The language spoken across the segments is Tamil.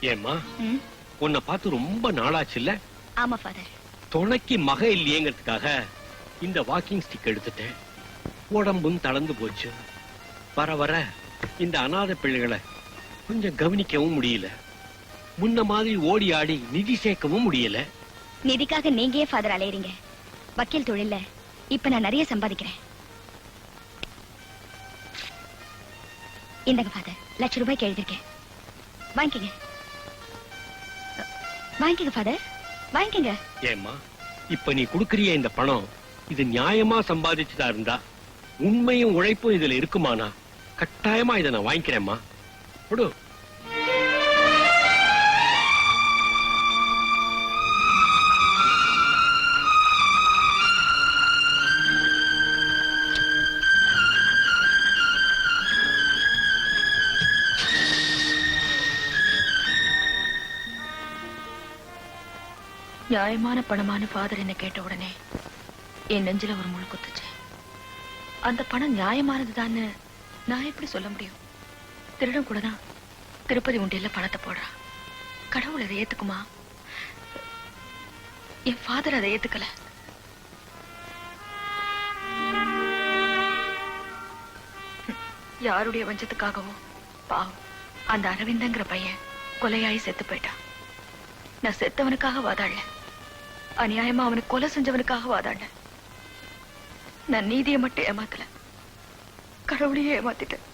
ஏம்மா? ம், உன்னை பார்த்து ரொம்ப நாளாச்சு இல்ல ஆமா ஃபாதர் துணைக்கு மக இல்லையேங்கிறதுக்காக இந்த வாக்கிங் ஸ்டிக் எடுத்துட்டேன். உடம்பும் தளர்ந்து போச்சு. வர வர இந்த அனாதை பிள்ளைகளை கொஞ்சம் கவனிக்கவும் முடியல. முன்ன மாதிரி ஓடி ஆடி நிதி சேர்க்கவும் முடியல. நிதிக்காக நீங்க ஏன் ஃபாதர் அலையறீங்க. வக்கீல் தொழில்ல. இப்ப நான் நிறைய சம்பாதிக்கிறேன். இந்தங்க ஃபாதர் லட்ச ரூபாய்க்கு எழுதிருக்கேன் வாங்கிக்கங்க. வாங்கிக்கங்க ஃபாதர் வாங்கிக்கங்க. ஏம்மா இப்ப நீ குடுக்கறிய இந்த பணம் இது நியாயமா சம்பாதிச்சதா இருந்தா உண்மையும் உழைப்பும் இதுல இருக்குமானா? கட்டாயமா இதை நான் வாங்கிக்கிறேம்மா. கொடு. நியாயமான பணமான ஃபாதர் என்ன கேட்ட உடனே என் நெஞ்சில ஒரு முழு குத்துச்சு. அந்த பணம் நியாயமானதுதான்னு நான் எப்படி சொல்ல முடியும்? திருடன் கூட தான் திருப்பதி உண்டியில் பணத்தை போடுறான் கடவுள் அதை ஏத்துக்குமா? என் ஃபாதர் அதை ஏத்துக்கல. யாருடைய வஞ்சத்துக்காகவும் பாவம் அந்த அரவிந்தங்கிற பையன் கொலையாயி செத்து போயிட்டான். நான் செத்தவனுக்காக வாதாடல. அநியாயமா அவனுக்கு கொலை செஞ்சவனுக்காக வாதாண்ட நான் நீதியை மட்டும் ஏமாத்தல. கடவுளையே ஏமாத்திட்டேன்.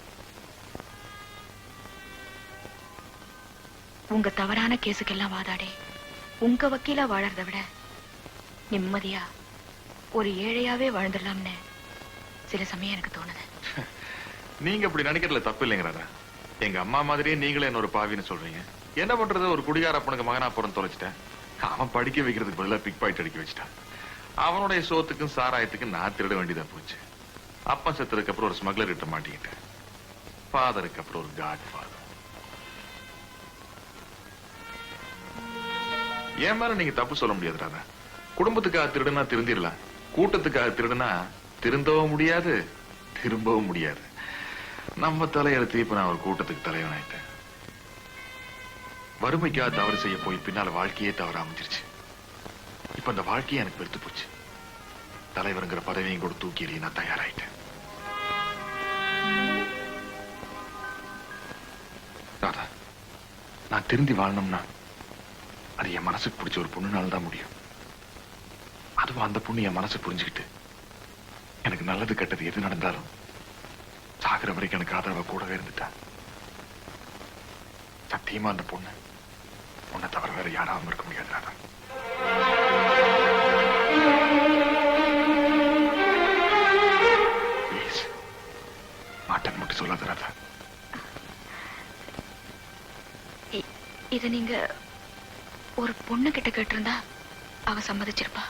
உங்க தவறான கேஸுக்கெல்லாம் வாதாடி உங்க வக்கீலா வாழறத விட நிம்மதியா ஒரு ஏழையாவே வாழ்ந்துடலாம்னு சில சமயம் எனக்கு தோணுது. நீங்க இப்படி நினைக்கிறதுல தப்பு இல்லைங்கிறதா எங்க அம்மா மாதிரியே நீங்களே என்ன ஒரு பாவின்னு சொல்றீங்க. என்ன பண்றது? ஒரு குடிகார பொண்ணுக்கு மகனா புறம் தொலைச்சிட்டேன். அவன் படிக்க வைக்கிறதுக்கு பதிலா பிக் பாயிண்ட் அடிக்க வச்சுட்டான். அவனுடைய சோத்துக்கும் சாராயத்துக்கும் நான் திருட வேண்டியதா போச்சு. அப்பா செத்ததுக்கு அப்புறம் ஒரு ஸ்மக்லர் கிட்ட மாட்டிக்கிட்டேன் ஃபாதருக்கு அப்புறம் ஒரு காட் ஃபாதர் என் மேல நீங்க தப்பு சொல்ல முடியாது ராதா. குடும்பத்துக்காக திருடுனா திருந்திடலாம். கூட்டத்துக்காக திருடுனா திருந்தவும் முடியாது திரும்பவும் முடியாது. நம்ம தலையெழுத்து இப்ப நான் ஒரு கூட்டத்துக்கு தலைவன் ஆயிட்டேன் வறுமைக்காக தவறு செய்ய போய் பின்னால வாழ்க்கையே தவற அமைஞ்சிருச்சு. இப்ப அந்த வாழ்க்கையே எனக்கு வெறுத்து போச்சு. தலைவருங்கிற பதவியும் கூட தூக்கி எறிய நான் தயாராயிட்டேன். ராதா நான் திருந்தி வாழணும்னா அது என் மனசுக்கு பிடிச்ச ஒரு பொண்ணுனால தான் முடியும். அதுவும் அந்த பொண்ணு என் மனசு புரிஞ்சுக்கிட்டு எனக்கு நல்லது கெட்டது எது நடந்தாலும் சாகிற வரைக்கும் எனக்கு ஆதரவை கூடவே இருந்துட்டா. சத்தியமா அந்த பொண்ணு உன்னை தவிர வேற யாராவும் இருக்க முடியாது ராதா. ப்ளீஸ் மாட்டன் மட்டும் சொல்லாத ராதா. இ- இத நீங்க ஒரு பொண்ணு கிட்ட கேட்டிருந்தா அவ சம்மதிச்சிருப்பா.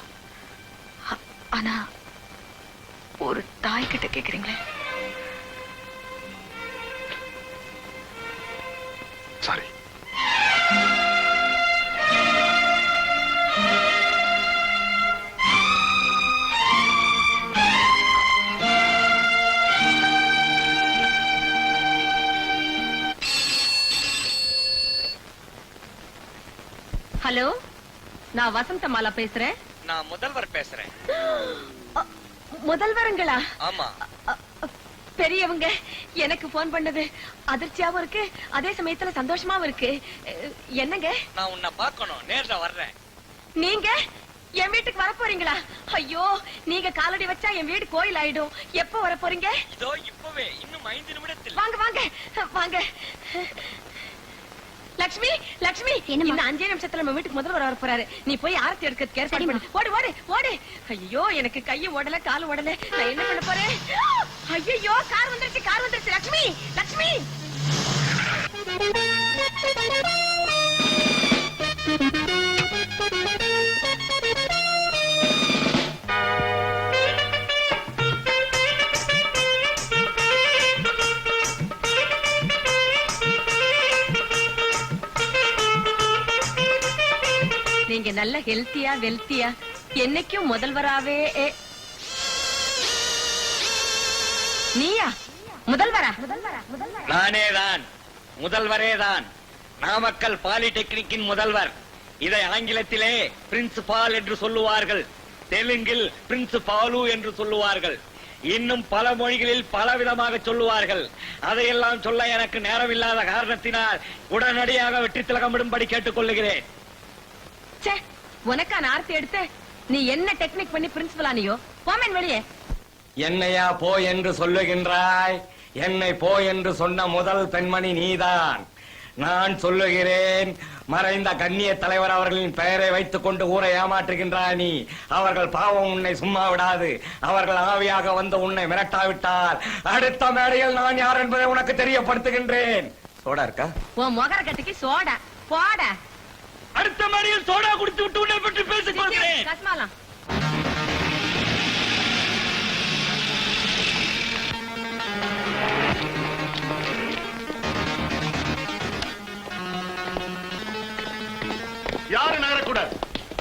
ஆனா ஒரு தாய் கிட்ட கேக்குறீங்களே. நான் வசந்தமாலா பேசுறேன். நான் முதல்வர் பேசுறேன். முதல்வருங்களா? ஆமா. பெரியவங்க எனக்கு போன் பண்ணது அதிர்ச்சியாவும் இருக்கு அதே சமயத்துல சந்தோஷமாவும் இருக்கு. என்னங்க? நான் உன்னை பார்க்கணும். நேர்ல வர்றேன். நீங்க? என் வீட்டுக்கு வர போறீங்களா? ஐயோ நீங்க காலடி வச்சா என் வீடு கோயில் ஆயிடும் எப்ப வர போறீங்க? இதோ இப்பவே. இன்னும் ஐந்து நிமிடத்தில். வாங்க வாங்க வாங்க. லக்ஷ்மி? லக்ஷ்மி? இந்த அஞ்சே நிமிஷத்துல நம்ம வீட்டுக்கு முதல்வர் வர போறாரு. நீ போய் ஆரத்தி எடுக்கிறதுக்கு ஏற்பாடு. பண்ணு. ஓடு ஓடு ஓடு. ஐயோ எனக்கு கையும் ஓடல காலும் ஓடல. நான் என்ன பண்ண போறேன்? ஐயோ கார் வந்துருச்சு கார் வந்துருச்சு. லக்ஷ்மி லக்ஷ்மி. ஹெல்த்தியா வெல்த்தியா என்னைக்கும் முதல்வராவே நீயா? முதல்வரா? நானே தான் முதல்வரே தான் நாமக்கல் பாலிடெக்னிக்கின் முதல்வர். இதை ஆங்கிலத்திலே பிரின்சிபால் என்று சொல்லுவார்கள். தெலுங்கில் பிரின்சிபாலு என்று சொல்லுவார்கள். இன்னும் பல மொழிகளில் பல விதமாக சொல்லுவார்கள். அதையெல்லாம் சொல்ல எனக்கு நேரமில்லாத காரணத்தினால் உடனடியாக வெற்றி திலகமிடும்படி கேட்டுக் கொள்ளுகிறேன் ச்சே உனக்கான ஆர்த்தி எடுத்து? நீ என்ன டெக்னிக் பண்ணி பிரின்சிபல் ஆனியோ? போமேன் வெளியே. என்னையா போ என்று சொல்லுகின்றாய். என்னை போ என்று சொன்ன முதல் பெண்மணி நீதான். நான் சொல்லுகிறேன் மறைந்த கண்ணிய தலைவர் அவர்களின் பெயரை வைத்துக் கொண்டு ஊரை ஏமாற்றுகின்றாய் நீ. அவர்கள் பாவம் உன்னை சும்மா விடாது. அவர்கள் ஆவியாக வந்து உன்னை மிரட்டாவிட்டால் அடுத்த மேடையில் நான் யார் என்பதை உனக்கு தெரியப்படுத்துகின்றேன். சோடா இருக்கா? உன் முகர கட்டிக்கு சோடா. போடா. மேடையில் சோடா குடித்து விட்டு உன்னை பற்றி பேசிக் கொள்கிறேன். கஸ்மாலம் யாரும் நகரக்கூடாது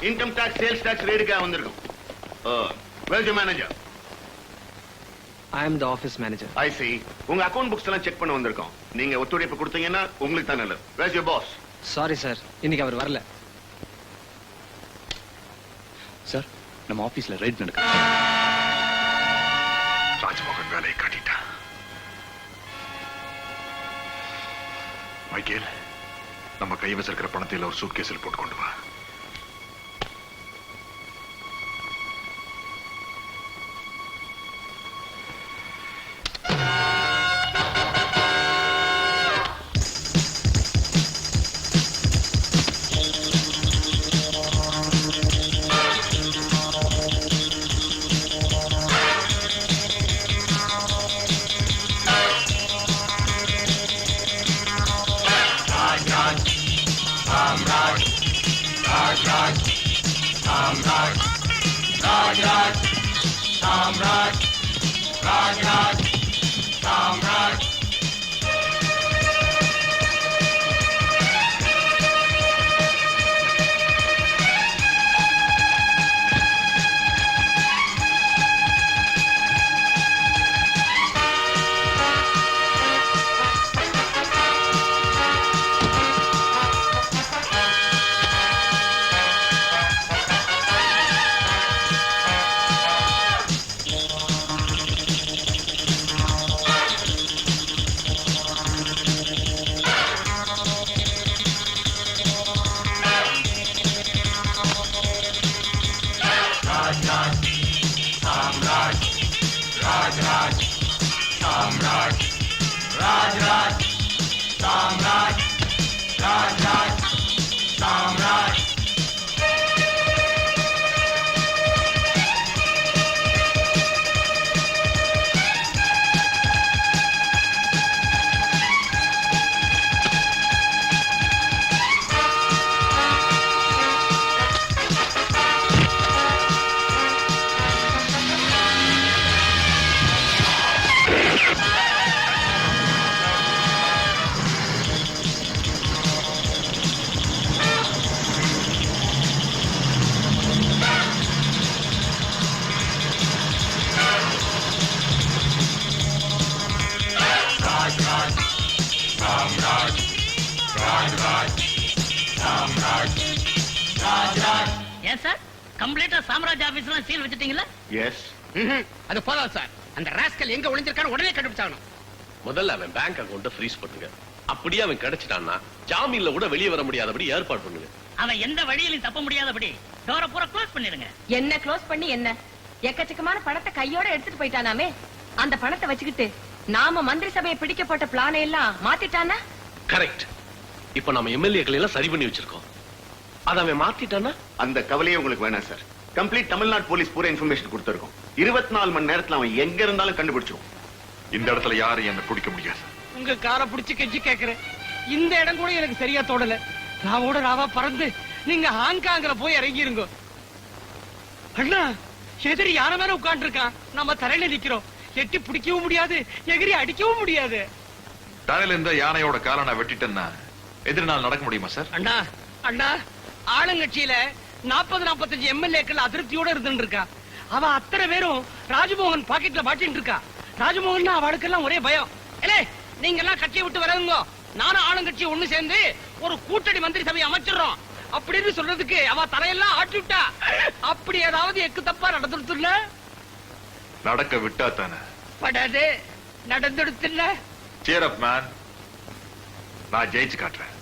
இன்கம் டாக்ஸ் சேல்ஸ் டாக்ஸ் ரேடுக்காக வந்திருக்கும். Velji manager I am the office manager. I see உங்க அக்கவுண்ட் புக்ஸ் எல்லாம் செக் பண்ண வந்திருக்கோம். நீங்க ஒத்துழைப்பு கொடுத்தீங்கன்னா உங்களுக்கு தான் நல்லது. Where's you boss Sorry sir, இன்னைக்கு அவர் வரல. சார் நம்ம ஆபீஸ்ல ரைட் நடக்க ராஜ்மோகன் வேலையை காட்டிட்டான் மைக்கேல் நம்ம கை இருக்கிற பணத்தில் ஒரு சூட்கேஸில் போட்டு கொண்டு வா. Ragnar. Ragnar. Ragnar. Ragnar. Ragnar. Ragnar. Samrat, Raj Raj, Samrat, Raj Raj. ஏன் சார்? கம்ப்ளீட்டா சாம்ராஜ் ஆபீஸ்லாம் சீல் வச்சிட்டீங்களா? எஸ் அது போதும் சார். அந்த ராஸ்கல் எங்க ஒளிஞ்சிருக்கான்னு உடனே கண்டுபிடிச்சாகணும். முதல்ல அவன் பேங்க் அக்கவுண்ட ஃப்ரீஸ் பண்ணுங்க. அப்படியே அவன் கிடைச்சிட்டான்னா ஜாமீன்ல கூட வெளியே வர முடியாதபடி ஏற்பாடு பண்ணுங்க. அவன் எந்த வழியிலும் தப்ப முடியாதபடி டோரை பூரா க்ளோஸ் பண்ணிருங்க என்ன க்ளோஸ் பண்ணி என்ன? எக்கச்சக்கமான பணத்தை கையோட எடுத்துட்டு போயிட்டானாமே. அந்த பணத்தை வச்சுக்கிட்டு நாம மந்திரி சபையை பிடிக்க போட்ட பிளானை எல்லாம் மாத்திட்டானா கரெக்ட் இப்ப நம்ம எம்எல்ஏக்களை எல்லாம் சரி பண்ணி வச்சிருக்கோம். அத அவன் மாத்திட்டான்னா அந்த கவலையே உங்களுக்கு வேணாம் சார் கம்ப்ளீட் தமிழ்நாடு போலீஸ் பூரா இன்ஃபர்மேஷன் கொடுத்திருக்கோம் இருபத்தி நாலு மணி நேரத்துல அவன் எங்க இருந்தாலும் கண்டுபிடிச்சிருவோம் இந்த இடத்துல யாரும் என்ன பிடிக்க முடியாது உங்க காரை பிடிச்சு கெஞ்சி கேக்குறேன். இந்த இடம் கூட எனக்கு சரியா தோடல. ராவோட ராவா பறந்து நீங்க ஹாங்காங்ல போய் இறங்கிருங்க. அண்ணா, எதிரி யார மேல உட்கார்ந்து இருக்கான். நம்ம தரையில நிக்கிறோம். எட்டி பிடிக்கவும் முடியாது, எகிரி அடிக்கவும் முடியாது. தலையில இருந்த யானையோட காலை நான் வெட்டிட்டேன்னா எதிர் நாள் நடக்க முடியுமா சார் அண்ணா, அண்ணா, ஆளுங்கட்சியில நாற்பது நாற்பத்தஞ்சு எம்எல்ஏக்கள் அதிருப்தியோட இருந்துட்டு இருக்கா. அவ அத்தனை பேரும் ராஜமோகன் பாக்கெட்ல மாட்டின்னு இருக்கா. ராஜமோகன் அவளுக்கெல்லாம் ஒரே பயம். ஏலே நீங்க எல்லாம் கட்சியை விட்டு வரதுங்க நானும் ஆளுங்கட்சி ஒண்ணு சேர்ந்து ஒரு கூட்டணி மந்திரி சபையை அமைச்சிடறோம். அப்படின்னு சொல்றதுக்கு அவ தலையெல்லாம் ஆட்டி விட்டா. அப்படி ஏதாவது எக்கு தப்பா நடந்துடுத்துல நடக்க விட்டா தானே? படாது. நடந்துடுத்துல சேர் மேன் நான் ஜெயிச்சு காட்டுறேன்.